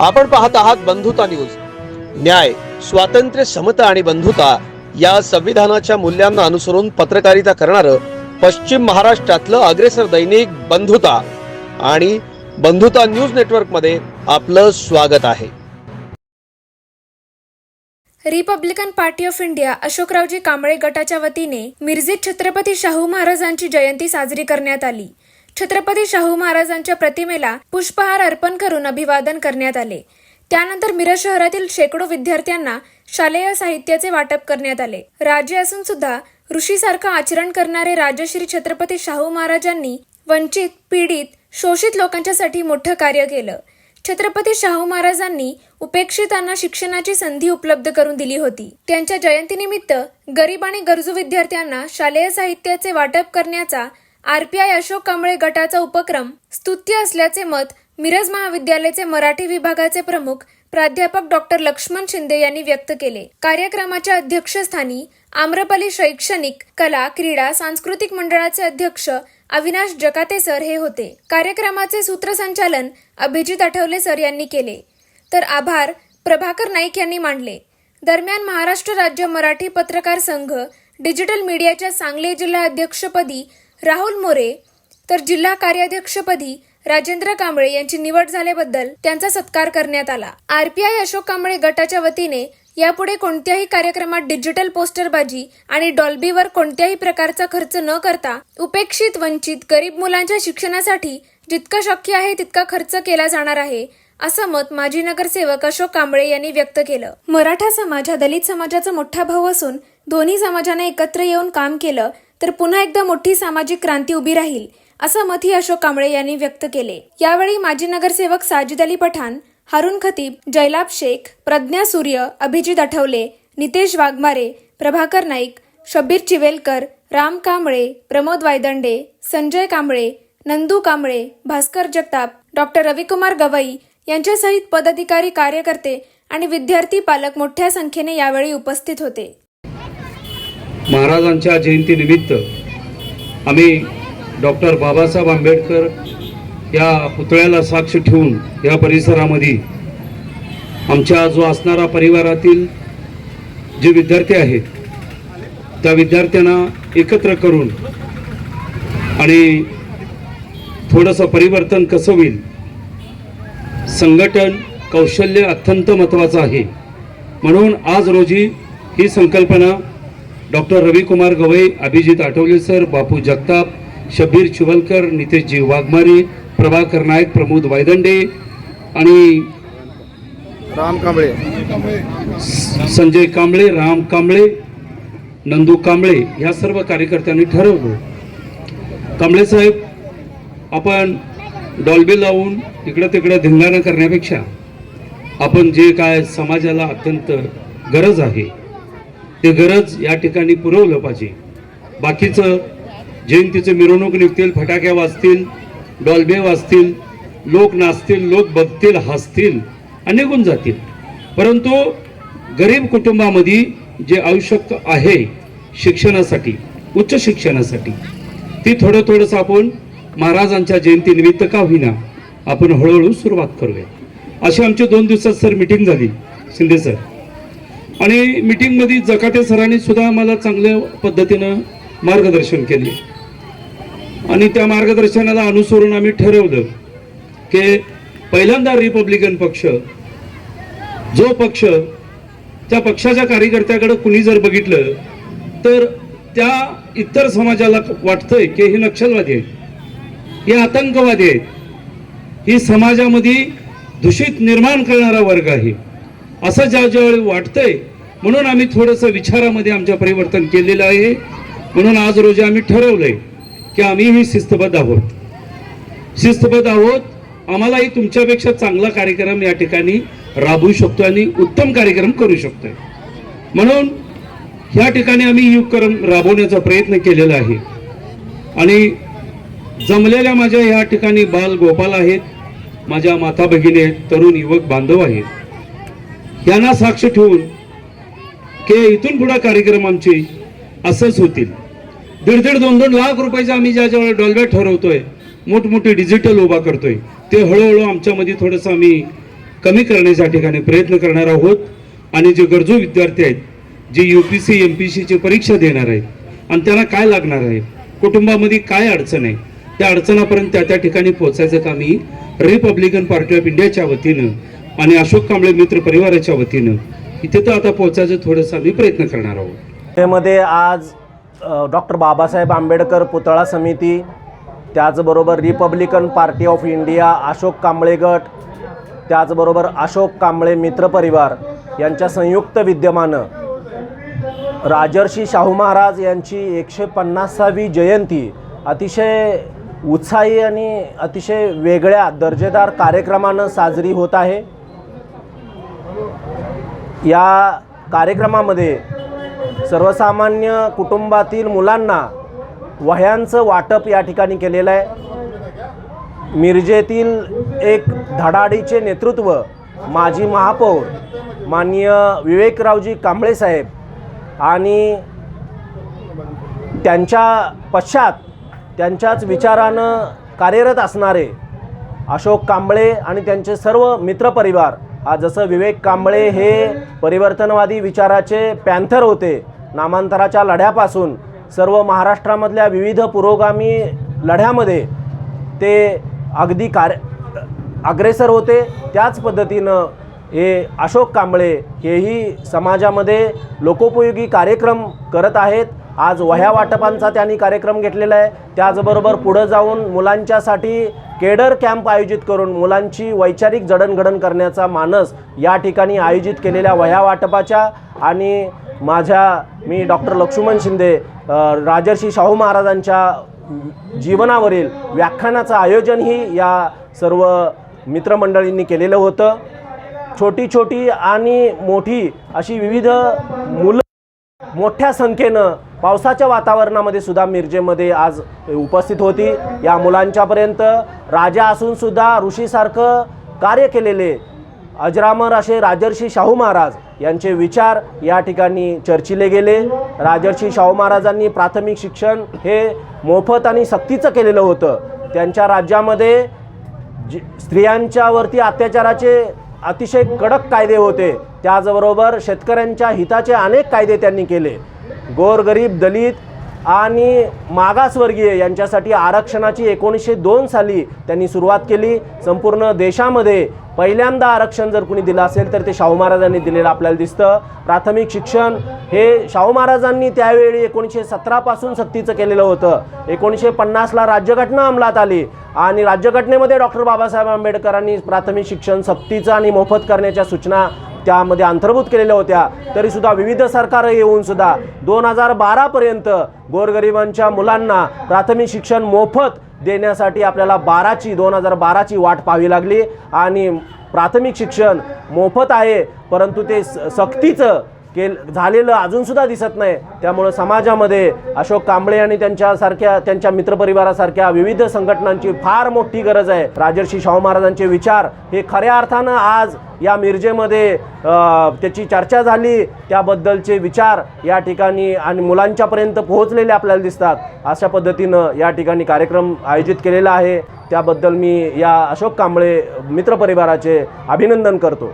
आपण पाहत आहात बंधुता न्यूज. न्याय स्वातंत्र्य समता आणि बंधुता या संविधानाच्या मूल्यांना अनुसरून पत्रकारिता करणारं पश्चिम महाराष्ट्रातलं अग्रेसर दैनिक बंधुता आणि बंधुता न्यूज नेटवर्कमध्ये आपलं स्वागत आहे. Republican party of India Ashokraoji Kamble गटाच्या वतीने मिरजेत छत्रपती शाहू महाराजांची जयंती साजरी करण्यात आली. छत्रपती शाहू महाराजांच्या प्रतिमेला पुष्पहार अर्पण करून अभिवादन करण्यात आले. त्यानंतर मिरज शहरातील शेकडो विद्यार्थ्यांना शालेय साहित्याचे वाटप करण्यात आले. राजे असून सुद्धा ऋषीसारखं आचरण करणारे राजश्री छत्रपती शाहू महाराजांनी वंचित पीडित शोषित लोकांच्यासाठी मोठं कार्य केलं. छत्रपती शाहू महाराजांनी उपेक्षितांना शिक्षणाची संधी उपलब्ध करून दिली होती. त्यांच्या जयंतीनिमित्त गरीब आणि गरजू विद्यार्थ्यांना शालेय साहित्याचे वाटप करण्याचा आरपीआय अशोक कांबळे गटाचा उपक्रम स्तुत्य असल्याचे मत मिरज महाविद्यालयाचे मराठी विभागाचे प्रमुख प्राध्यापक डॉक्टर लक्ष्मण शिंदे यांनी व्यक्त केले. कार्यक्रमाच्या अध्यक्षस्थानी आम्रपाली शैक्षणिक कला क्रीडा सांस्कृतिक मंडळाचे अध्यक्ष अविनाश जकाते सर हे होते. कार्यक्रमाचे सूत्रसंचालन अभिजित आठवले सर यांनी केले. तर आभार प्रभाकर नाईक यांनी मांडले. दरम्यान महाराष्ट्र राज्य मराठी पत्रकार संघ डिजिटल मीडियाच्या सांगली जिल्हा अध्यक्षपदी राहुल मोरे तर जिल्हा कार्याध्यक्षपदी राजेंद्र कांबळे यांची निवड झाल्याबद्दल त्यांचा सत्कार करण्यात आला. आरपीआय अशोक कांबळे गटाच्या वतीने यापुढे कोणत्याही कार्यक्रमात डिजिटल पोस्टरबाजी आणि डॉल्बीवर कोणत्याही प्रकारचा खर्च न करता उपेक्षित वंचित गरीब मुलांच्या शिक्षणासाठी जितकं शक्य आहे तितका खर्च केला जाणार आहे असं मत माजी नगरसेवक अशोक कांबळे यांनी व्यक्त केलं. मराठा समाज हा दलित समाजाचा मोठा भाऊ असून दोन्ही समाजाने एकत्र येऊन काम केलं तर पुन्हा एकदा मोठी सामाजिक क्रांती उभी राहील असं मतही अशोक कांबळे यांनी व्यक्त केले. यावेळी माजी नगरसेवक साजिद अली पठाण हारून खतीब जयलाब शेख प्रज्ञा सूर्य अभिजित आठवले नितेश वाघमारे प्रभाकर नाईक शब्बीर चिवेलकर राम कांबळे प्रमोद वायदंडे संजय कांबळे नंदू कांबळे भास्कर जगताप डॉक्टर रविकुमार गवई यांच्यासहित पदाधिकारी कार्यकर्ते आणि विद्यार्थी पालक मोठ्या संख्येने यावेळी उपस्थित होते. महाराजांच्या जयंतीनिमित्त आम्ही डॉक्टर बाबासाहेब आंबेडकर या पुतळ्याला साक्ष ठेवून या परिसरामध्ये आमच्या जो असणारा परिवारातील जे विद्यार्थी आहेत त्या विद्यार्थ्यांना एकत्र करून आणि थोडंसं परिवर्तन कसं होईल संघटन कौशल्य अत्यंत महत्त्वाचं आहे. म्हणून आज रोजी ही संकल्पना डॉक्टर रविकुमार गवई अभिजित आठवले सर बापू जगताप शब्बीर चिवलकर नितेशजी वाघमारे प्रभाकर नाईक प्रमोद वायदंडे आणि राम कांबळे. संजय कांबळे राम कांबळे नंदू कांबळे या सर्व कार्यकर्त्यांनी ठरवलं. कांबळे साहेब आपण डॉल्बी लावून इकडं तिकडं धिंगाणा करण्यापेक्षा आपण जे काय समाजाला अत्यंत गरज आहे ते गरज या ठिकाणी पुरवलं पाहिजे. बाकीचं जयंतीचं मिरवणूक निघतील फटाक्या वाजतील डॉल्बे वाजतील लोक नाचतील लोक बघतील हसतील आणि निघून जातील. परंतु गरीब कुटुंबामध्ये जे आवश्यक आहे शिक्षणासाठी उच्च शिक्षणासाठी ती थोडं थोडंसं आपण महाराजांच्या जयंतीनिमित्त का होईना आपण हळूहळू सुरुवात करूया. अशी आमची दोन दिवसात सर मिटिंग झाली. शिंदे सर. आणि मिटिंगमध्ये जकाते सरांनी सुद्धा आम्हाला चांगल्या पद्धतीनं मार्गदर्शन केले. आणि त्या मार्गदर्शनाला अनुसरून आम्ही ठरवलं की पहिल्यांदा रिपब्लिकन पक्ष जो पक्ष त्या पक्षाच्या कार्यकर्त्याकडे कुणी जर बघितलं तर त्या इतर समाजाला वाटतंय की हे नक्षलवादी आहेत हे आतंकवादी आहेत. ही समाजामध्ये दूषित निर्माण करणारा वर्ग आहे. असं ज्या ज्यावेळी वाटतंय म्हणून आम्ही थोडंसं विचारामध्ये आमच्या परिवर्तन केलेलं आहे. म्हणून आज रोजी आम्ही ठरवलंय की आम्हीही शिस्तबद्ध आहोत. शिस्तबद्ध आहोत. आम्हालाही तुमच्यापेक्षा चांगला कार्यक्रम या ठिकाणी राबवू शकतो आणि उत्तम कार्यक्रम करू शकतोय. म्हणून ह्या ठिकाणी आम्ही युगक्रम राबवण्याचा प्रयत्न केलेला आहे. आणि जमलेल्या माझ्या या ठिकाणी बाल गोपाल आहेत. माझ्या माता भगिनी आहेत तरुण युवक बांधव आहेत. यांना साक्ष ठेवून की इथून पुढे कार्यक्रम आमचे असंच होतील. दीड दीड दोन दोन लाख रुपयाचा आम्ही ज्या ज्यावेळेला डॉल्ब्या ठरवतोय मोठमोठे डिजिटल उभा करतोय ते हळूहळू आमच्यामध्ये थोडंसं आम्ही कमी करण्याच्या ठिकाणी प्रयत्न करणार आहोत. आणि जे गरजू विद्यार्थी आहेत जे U P C M P सीची परीक्षा देणार आहेत आणि त्यांना काय लागणार आहे कुटुंबामध्ये काय अडचण आहे त्या अडचणापर्यंत त्या त्या ठिकाणी पोहोचायचं काम ही रिपब्लिकन पार्टी ऑफ इंडियाच्या वतीनं आणि अशोक कांबळे मित्र परिवाराच्या वतीनं इथे तर आता पोहोचायचं थोडंसं आम्ही प्रयत्न करणार आहोत. त्यामध्ये आज डॉक्टर बाबासाहेब आंबेडकर पुतळा समिती त्याचबरोबर Republican party of India Ashok Kamble गट त्याचबरोबर अशोक कांबळे मित्र परिवार यांच्या संयुक्त विद्यमानं राजर्षी शाहू महाराज यांची एकशे पन्नासावी जयंती अतिशय उत्साही आणि अतिशय वेगळ्या दर्जेदार कार्यक्रमानं साजरी होत आहे. या कार्यक्रमामध्ये सर्वसामान्य कुटुंबातील मुलांना वह्यांचं वाटप या ठिकाणी केलेलं आहे. मिरजेतील एक धडाडीचे नेतृत्व माजी महापौर माननीय विवेकरावजी कांबळे साहेब आणि त्यांच्या पश्चात त्यांच्याच विचारानं कार्यरत असणारे अशोक कांबळे आणि त्यांचे सर्व मित्रपरिवार आज जसं विवेक कांबळे हे परिवर्तनवादी विचाराचे पॅन्थर होते नामांतराच्या लढ्यापासून सर्व महाराष्ट्रामधल्या विविध पुरोगामी लढ्यामध्ये ते अगदी कार्य अग्रेसर होते. त्याच पद्धतीनं हे अशोक कांबळे हेही समाजामध्ये लोकोपयोगी कार्यक्रम करत आहेत. आज वह्या वाटपांचा त्यांनी कार्यक्रम घेतलेला आहे. त्याचबरोबर पुढं जाऊन मुलांच्यासाठी केडर कॅम्प आयोजित करून मुलांची वैचारिक जडणघडण करण्याचा मानस या ठिकाणी आयोजित केलेल्या वह्या वाटपाच्या आणि माझ्या मी डॉक्टर लक्ष्मण शिंदे राजर्षी शाहू महाराजांच्या जीवनावरील व्याख्यानाचं आयोजनही या सर्व मित्रमंडळींनी केलेलं होतं. छोटी छोटी आणि मोठी अशी विविध मुलं मोठ्या संख्येनं पावसाच्या वातावरणामध्ये सुद्धा मिरजेमध्ये आज उपस्थित होती. या मुलांच्यापर्यंत राजा असून सुद्धा ऋषीसारखं कार्य केलेले अजरामर असे राजर्षी शाहू महाराज यांचे विचार या ठिकाणी चर्चिले गेले. राजर्षी शाहू महाराजांनी प्राथमिक शिक्षण हे मोफत आणि सक्तीचं केलेलं होतं. त्यांच्या राज्यामध्ये जी स्त्रियांच्यावरती अत्याचाराचे अतिशय कडक कायदे होते. त्याचबरोबर शेतकऱ्यांच्या हिताचे अनेक कायदे त्यांनी केले. गोरगरीब दलित आणि मागासवर्गीय यांच्यासाठी आरक्षणाची एकोणीसशे दोन साली त्यांनी सुरुवात केली. संपूर्ण देशामध्ये पहिल्यांदा आरक्षण जर कुणी दिलं असेल तर ते शाहू महाराजांनी दिलेलं आपल्याला दिसतं. प्राथमिक शिक्षण हे शाहू महाराजांनी त्यावेळी एकोणीसशे सतरापासून सक्तीचं केलेलं होतं. एकोणीसशे पन्नासला राज्यघटना अंमलात आली आणि राज्यघटनेमध्ये डॉक्टर बाबासाहेब आंबेडकरांनी प्राथमिक शिक्षण सक्तीचं आणि मोफत करण्याच्या सूचना त्यामध्ये अंतर्भूत केलेल्या होत्या. तरीसुद्धा विविध सरकार येऊन सुद्धा दोन हजार बारापर्यंत गोरगरिबांच्या मुलांना प्राथमिक शिक्षण मोफत देण्यासाठी आपल्याला बाराची दोन हजार बाराची वाट पाहावी लागली. आणि प्राथमिक शिक्षण मोफत आहे परंतु ते स सक्तीचं केल झालेलं अजूनसुद्धा दिसत नाही. त्यामुळं समाजामध्ये अशोक कांबळे आणि त्यांच्यासारख्या त्यांच्या मित्रपरिवारासारख्या विविध संघटनांची फार मोठी गरज आहे. राजर्षी शाहू महाराजांचे विचार हे खऱ्या अर्थानं आज या मिरजेमध्ये त्याची चर्चा झाली. त्याबद्दलचे विचार या ठिकाणी आणि मुलांच्यापर्यंत पोहोचलेले आपल्याला दिसतात. अशा पद्धतीनं या ठिकाणी कार्यक्रम आयोजित केलेला आहे. त्याबद्दल मी या अशोक कांबळे मित्रपरिवाराचे अभिनंदन करतो.